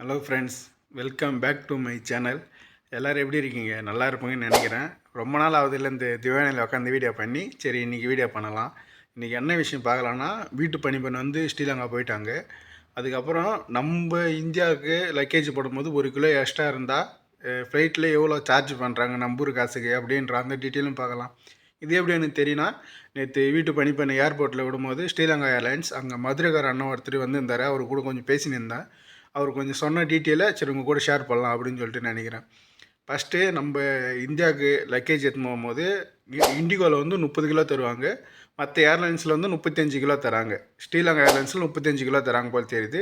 Hello friends welcome back to my channel எல்லோரும் எப்படி இருக்கீங்க? நல்லா இருப்பீங்கன்னு நினைக்கிறேன். ரொம்ப நாள் ஆகுதுல இந்த திவானியில் உட்காந்து வீடியோ பண்ணி சரி இன்றைக்கி வீடியோ பண்ணலாம். இன்றைக்கி என்ன விஷயம் பார்க்கலான்னா வீட்டு பணிப்பெண் வந்து ஸ்ரீலங்கா போயிட்டாங்க. அதுக்கப்புறம் நம்ம இந்தியாவுக்கு லக்கேஜ் போடும்போது ஒரு கிலோ எக்ஸ்ட்ரா இருந்தால் ஃப்ளைட்டில் எவ்வளோ சார்ஜ் பண்ணுறாங்க நம்பூர் காசுக்கு அப்படின்ற அந்த டீட்டெயிலும் பார்க்கலாம். இது எப்படி எனக்கு தெரியும்னா நேற்று வீட்டு பணிப்பெண் ஏர்போர்ட்டில் விடும்போது ஸ்ரீலங்கா ஏர்லைன்ஸ் அங்கே மதுரைக்கார அண்ணன் ஒருத்தர் வந்திருந்தார் அவர் கூட கொஞ்சம் பேசினிருந்தேன் அவர் கொஞ்சம் சொன்ன டீட்டெயிலை சரி உங்கள் கூட ஷேர் பண்ணலாம் அப்படின்னு சொல்லிட்டு நினைக்கிறேன். ஃபஸ்ட்டு நம்ம இந்தியாவுக்கு லக்கேஜ் எடுத்துன்னு போகும்போது இண்டிகோவில் வந்து முப்பது கிலோ தருவாங்க. மற்ற ஏர்லைன்ஸில் வந்து முப்பத்தஞ்சு கிலோ தராங்க. ஸ்ரீலங்கா ஏர்லைன்ஸில் முப்பத்தஞ்சு கிலோ தராங்க போல் தெரியுது.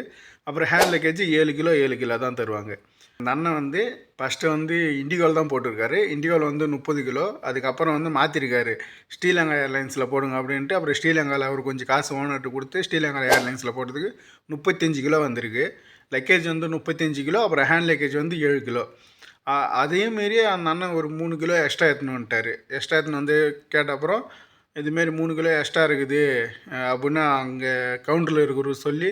அப்புறம் ஹேண்ட் லக்கேஜ் ஏழு கிலோ ஏழு கிலோ தான் தருவாங்க. அந்த அண்ணன் வந்து ஃபஸ்ட்டு வந்து இண்டிகோவில் தான் போட்டிருக்காரு. இண்டிகோவில் வந்து முப்பது கிலோ. அதுக்கப்புறம் வந்து மாற்றிருக்காரு ஸ்ரீலங்கா ஏர்லைன்ஸில் போடுங்க அப்படின்ட்டு அப்புறம் ஸ்ரீலங்காவில் அவர் கொஞ்சம் காசு ஓனர்ட்டு கொடுத்து ஸ்ரீலங்கா ஏர்லைன்ஸில் போடுறதுக்கு முப்பத்தஞ்சு கிலோ வந்திருக்கு. லக்கேஜ் வந்து முப்பத்தஞ்சு கிலோ அப்புறம் ஹேண்ட் லக்கேஜ் வந்து ஏழு கிலோ. அதையும் மீறி அந்த அண்ணன் ஒரு மூணு கிலோ எக்ஸ்ட்ரா எடுத்துன்னு வந்துட்டார். எக்ஸ்ட்ரா எடுத்துன்னு வந்து கேட்ட அப்புறம் இதுமாரி மூணு கிலோ எக்ஸ்ட்ரா இருக்குது. அப்படின்னு அங்கே கவுண்டரில் இருக்கிறவர் சொல்லி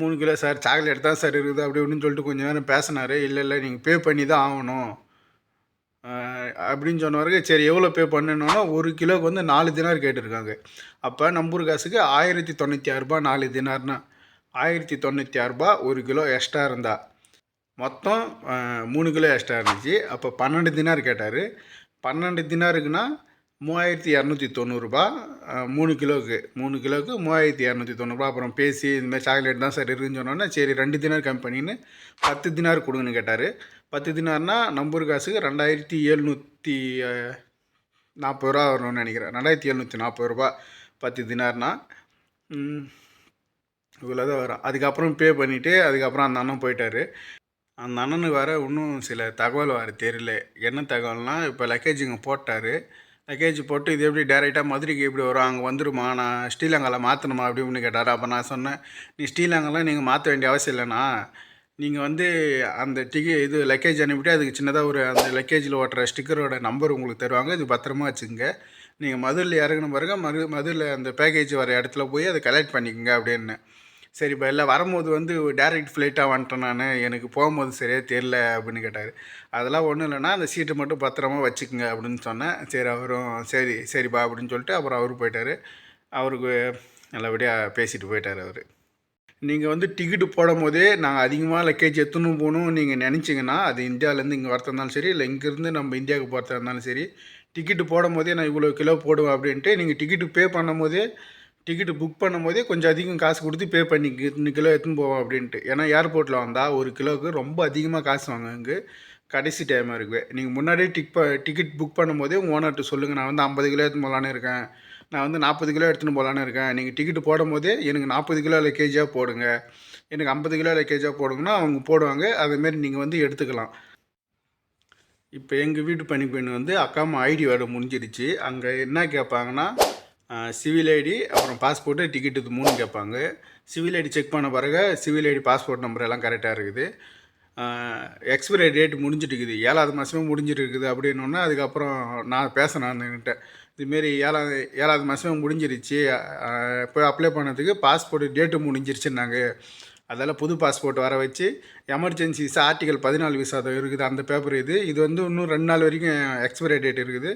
மூணு கிலோ சார் சாக்லேட் தான் சார் இருக்குது அப்படி இப்படின்னு சொல்லிட்டு கொஞ்சம் நேரம் பேசினார். இல்லை இல்லை நீங்கள் பே பண்ணி தான் ஆகணும். அப்படின்னு அப்படின்னு சொன்னவருக்கு சரி எவ்வளோ பே பண்ணணும்னா ஒரு கிலோக்கு வந்து நாலு தினார் கேட்டிருக்காங்க. அப்போ நம்பூர் காசுக்கு ஆயிரத்தி தொண்ணூற்றி ஆறுரூபா நாலு தினார்னா ஆயிரத்தி தொண்ணூற்றி ஆறுரூபா ஒரு கிலோ எக்ஸ்ட்ரா இருந்தால் மொத்தம் மூணு கிலோ எக்ஸ்ட்ரா இருந்துச்சு. அப்போ பன்னெண்டு தினார் கேட்டார். பன்னெண்டு தினாருக்குன்னா மூவாயிரத்தி இரநூத்தி தொண்ணூறுரூபா மூணு கிலோவுக்கு. மூணு கிலோவுக்கு மூவாயிரத்தி இரநூத்தி தொண்ணூறுபா அப்புறம் பேசி இதுமாதிரி சாக்லேட் தான் சார் இருக்குன்னு சொன்னோன்னே சரி ரெண்டு தினார் கம்பெனின்னு பத்து தினார் கொடுங்கன்னு கேட்டார். பத்து தினார்னா நம்பூர் காசுக்கு ரெண்டாயிரத்தி எழுநூற்றி நாற்பது ரூபா வரும்னு நினைக்கிறேன். ரெண்டாயிரத்தி எழுநூற்றி நாற்பது ரூபா பத்து தினார்னா. இவ்வளோ தான் வரும். அதுக்கப்புறம் பே பண்ணிவிட்டு அதுக்கப்புறம் அந்த அண்ணன் போயிட்டார். அந்த அண்ணனுக்கு வேறு இன்னும் சில தகவல் வேறு தெரியல. என்ன தகவல்னால் இப்போ லக்கேஜ் இங்கே போட்டார். லக்கேஜ் போட்டு இது எப்படி டேரெக்டாக மதுரைக்கு எப்படி வரும்? அங்கே வந்துருமா? நான் ஸ்ரீலங்காவில் மாற்றணுமா அப்படின்னு கேட்டார். அப்போ நான் சொன்னேன் நீ ஸ்ரீலங்காலாம் நீங்கள் மாற்ற வேண்டிய அவசியம் இல்லைண்ணா. நீங்கள் வந்து அந்த டிக்கெ இது லக்கேஜ் அனுப்பிட்டு அதுக்கு சின்னதாக ஒரு அந்த லக்கேஜில் ஓட்டுற ஸ்டிக்கரோட நம்பர் உங்களுக்கு தருவாங்க. இது பத்திரமா வச்சுங்க நீங்கள் மதுரையில் இறங்கின பிறகு மது மதுரையில் அந்த பேக்கேஜ் வர இடத்துல போய் அதை கலெக்ட் பண்ணிக்கோங்க அப்படின்னு. சரி இப்போ இல்லை வரும்போது வந்து டேரெக்ட் ஃப்ளைட்டாக வந்துட்டேன் நான். எனக்கு போகும்போது சரியாக தெரில அப்படின்னு கேட்டார். அதெல்லாம் ஒன்றும் இல்லைன்னா அந்த சீட்டை மட்டும் பத்திரமா வச்சுக்கோங்க அப்படின்னு சொன்னேன். சரி அவரும் சரி சரிப்பா அப்படின்னு சொல்லிட்டு அப்புறம் அவரு போயிட்டார். அவருக்கு நல்லபடியாக பேசிட்டு போயிட்டார் அவர். நீங்கள் வந்து டிக்கெட்டு போடும் போதே நாங்கள் அதிகமாக லக்கேஜ் எத்தணும் போகணும் நீங்கள் நினச்சிங்கன்னா அது இந்தியாவிலேருந்து இங்கே வரத்தா இருந்தாலும் சரி இல்லை இங்கேருந்து நம்ம இந்தியாவுக்கு போகிறதா இருந்தாலும் சரி டிக்கெட்டு போடும் போதே நான் இவ்வளோ கிலோ போடுவேன் அப்படின்ட்டு நீங்கள் டிக்கெட்டு பே பண்ணும் போதே டிக்கெட்டு புக் பண்ணும்போதே கொஞ்சம் அதிகம் காசு கொடுத்து பே பண்ணி இத்தனை கிலோ எடுத்துன்னு போவோம் அப்படின்ட்டு. ஏன்னா ஏர்போர்ட்டில் வந்தால் ஒரு கிலோவுக்கு ரொம்ப அதிகமாக காசு வாங்குங்க கடைசி டைமாக இருக்குது நீங்கள் முன்னாடியே டிக் ப டிக்கெட் புக் பண்ணும்போதே உங்கள் ஓனர்கிட்ட சொல்லுங்கள் நான் வந்து ஐம்பது கிலோ எடுத்துன்னு போகலான்னு இருக்கேன். நான் வந்து நாற்பது கிலோ எடுத்துன்னு போகலான்னு இருக்கேன். நீங்கள் டிக்கெட்டு போடும் போதே எனக்கு நாற்பது கிலோ லக்கேஜாக போடுங்க. எனக்கு ஐம்பது கிலோ லக்கேஜாக போடுங்கன்னா அவங்க போடுவாங்க. அதேமாரி நீங்கள் வந்து எடுத்துக்கலாம். இப்போ எங்கள் வீட்டு பணிப்பெண் வந்து அக்காமா ஐடி வேறு முடிஞ்சிருச்சு. அங்கே என்ன கேட்பாங்கன்னா சிவில் ஐடி அப்புறம் பாஸ்போர்ட்டு டிக்கெட்டு இது மூணு கேட்பாங்க. சிவில் ஐடி செக் பண்ண பிறகு சிவில் ஐடி பாஸ்போர்ட் நம்பர் எல்லாம் கரெக்டாக இருக்குது. எக்ஸ்பிரி டேட் முடிஞ்சிட்டுருக்குது ஏழாவது மாதமே முடிஞ்சிட்டு இருக்குது அப்படின்னோடனே அதுக்கப்புறம் நான் பேசினேன் இதுமாரி ஏழாவது ஏழாவது மாதமே முடிஞ்சிருச்சு. போய் அப்ளை பண்ணதுக்கு பாஸ்போர்ட் டேட்டு முடிஞ்சிருச்சுன்னாங்க. அதால் புது பாஸ்போர்ட் வர வச்சு எமர்ஜென்சி விசா ஆர்டிகல் பதினாலு விசா இருக்குது. அந்த பேப்பர் இது. இது வந்து இன்னும் ரெண்டு நாள் வரைக்கும் எக்ஸ்பைரி டேட் இருக்குது.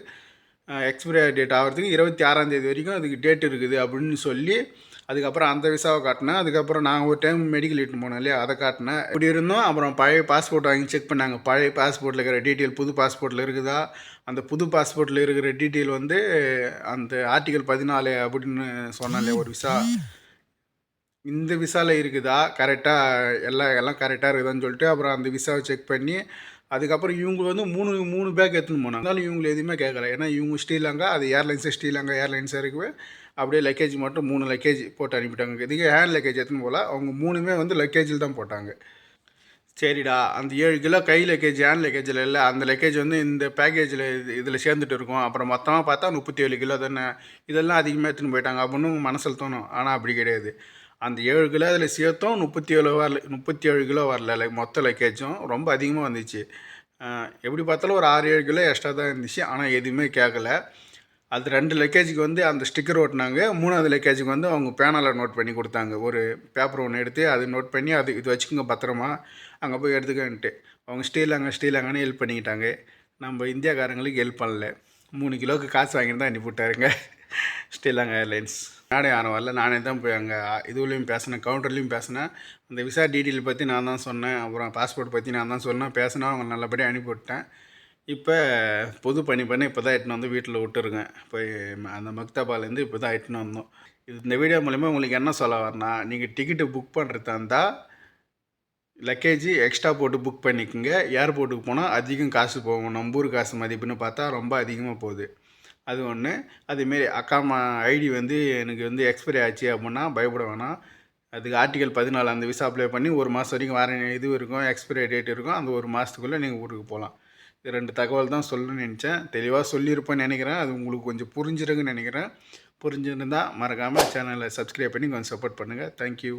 எக்ஸ்பிரி டேட் ஆகிறதுக்கு இருபத்தி ஆறாம் தேதி வரைக்கும் அதுக்கு டேட் இருக்குது அப்படின்னு சொல்லி அதுக்கப்புறம் அந்த விசாவை காட்டினேன். அதுக்கப்புறம் நாங்கள் ஒரு டைம் மெடிக்கல் இட்டுன்னு போனோம் இல்லையா அதை காட்டினேன். இப்படி இருந்தோம். அப்புறம் பழைய பாஸ்போர்ட் வாங்கி செக் பண்ணாங்க. பழைய பாஸ்போர்ட்டில் இருக்கிற டீட்டெயில் புது பாஸ்போர்ட்டில் இருக்குதா? அந்த புது பாஸ்போர்ட்டில் இருக்கிற டீட்டெயில் வந்து அந்த ஆர்டிகல் பதினாலு அப்படின்னு சொன்னாலே ஒரு விசா. இந்த விசாவில் இருக்குதா? கரெக்டாக எல்லாம் எல்லாம் கரெக்டாக இருக்குதான்னு சொல்லிட்டு அப்புறம் அந்த விசாவை செக் பண்ணி அதுக்கப்புறம் இவங்க வந்து மூணு மூணு பேக் எடுத்துன்னு போனாங்க. அதனால இவங்க எதுவுமே கேட்கல ஏன்னா இவங்க ஸ்ரீலங்கா அது ஏர்லைன்ஸு ஸ்ரீலங்கா ஏர்லைன்ஸாக இருக்குவே அப்படியே லக்கேஜ் மட்டும் மூணு லக்கேஜ் போட்டு அனுப்பிட்டாங்க. இதுக்கு ஹேண்ட் லக்கேஜ் எடுத்துன்னு போகல. அவங்க மூணுமே வந்து லக்கேஜில் தான் போட்டாங்க. சரிடா. அந்த ஏழு கிலோ கை லக்கேஜ் ஹேண்ட் லக்கேஜில் இல்லை. அந்த லக்கேஜ் வந்து இந்த பேக்கேஜில் இது இதில் சேர்ந்துட்டு இருக்கும். அப்புறம் மொத்தமாக பார்த்தா முப்பத்தி ஏழு கிலோ தானே. இதெல்லாம் அதிகமாக எடுத்துன்னு போயிட்டாங்க. அப்படின்னு மனசில் தோணும். ஆனால் அப்படி கிடையாது. அந்த ஏழு கிலோ அதில் சேர்த்தோம் முப்பத்தி ஏழு வரல முப்பத்தி ஏழு கிலோ வரல லைக் மொத்த லக்கேஜும் ரொம்ப அதிகமாக வந்துச்சு. எப்படி பார்த்தாலும் ஒரு ஆறு ஏழு கிலோ எக்ஸ்ட்ரா தான் இருந்துச்சு. ஆனால் எதுவுமே கேட்கல அது ரெண்டு லக்கேஜுக்கு வந்து அந்த ஸ்டிக்கர் ஓட்டினாங்க. மூணாவது லக்கேஜுக்கு வந்து அவங்க பேனாவில் நோட் பண்ணி கொடுத்தாங்க. ஒரு பேப்பர் ஒன்று எடுத்து அது நோட் பண்ணி அது இது வச்சுக்கோங்க பத்திரமா. அங்கே போய் எடுத்துக்கன்ட்டு. அவங்க ஸ்டீலாங்க ஸ்டீலாங்கன்னு ஹெல்ப் பண்ணிக்கிட்டாங்க. நம்ம இந்தியாக்காரங்களுக்கு ஹெல்ப் பண்ணல. மூணு கிலோவுக்கு காசு வாங்கிட்டு தான் அனுப்பிவிட்டாருங்க. ஸ்ரீலங்கா ஏர்லைன்ஸ். நானே யாரும் வரல. நானே தான் போய் அங்கே இதுலேயும் பேசினேன் கவுண்டர்லேயும் பேசினேன். அந்த விசா டீட்டெயில் பற்றி நான் தான் சொன்னேன். அப்புறம் பாஸ்போர்ட் பற்றி நான் தான் சொன்னேன். பேசினா அவங்க நல்லபடியாக அனுப்பிவிட்டேன். இப்போ புது பணி பண்ணி இப்போ தான் எட்டுன்னு வந்து வீட்டில் விட்டுருங்க போய் ம- அந்த மக்தாபாலேருந்து இப்போ தான் எட்டுன்னு வந்தோம். இது இந்த வீடியோ மூலிமா உங்களுக்கு என்ன சொல்ல வரனா நீங்கள் டிக்கெட்டு புக் பண்ணுறதா இருந்தால் லக்கேஜ் எக்ஸ்ட்ரா போட்டு புக் பண்ணிக்கோங்க. ஏர்போர்ட்டுக்கு போனால் அதிகம் காசு போகும். நம்ம ஊர் காசு மதிப்புன்னு பார்த்தா ரொம்ப அதிகமாக போகுது. அது ஒன்று அதுமாரி அக்காமா ஐடி வந்து எனக்கு வந்து எக்ஸ்பைரி ஆச்சு அப்படின்னா பயப்பட வேணாம். அதுக்கு ஆர்டிகல் பதினாலு அந்த விசா அப்ளை பண்ணி ஒரு மாதம் வரைக்கும் வர இது இருக்கும் எக்ஸ்பைரி டேட் இருக்கும். அந்த ஒரு மாதத்துக்குள்ளே நீங்கள் ஊருக்கு போகலாம் இது ரெண்டு தகவல் தான் சொல்லணும்னு நினச்சேன். தெளிவாக சொல்லியிருப்பேன்னு நினைக்கிறேன். அது உங்களுக்கு கொஞ்சம் புரிஞ்சிருக்குன்னு நினைக்கிறேன். புரிஞ்சிருந்தால் மறக்காமல் சேனலை சப்ஸ்கிரைப் பண்ணி கொஞ்சம் சப்போர்ட் பண்ணுங்கள் தேங்க்யூ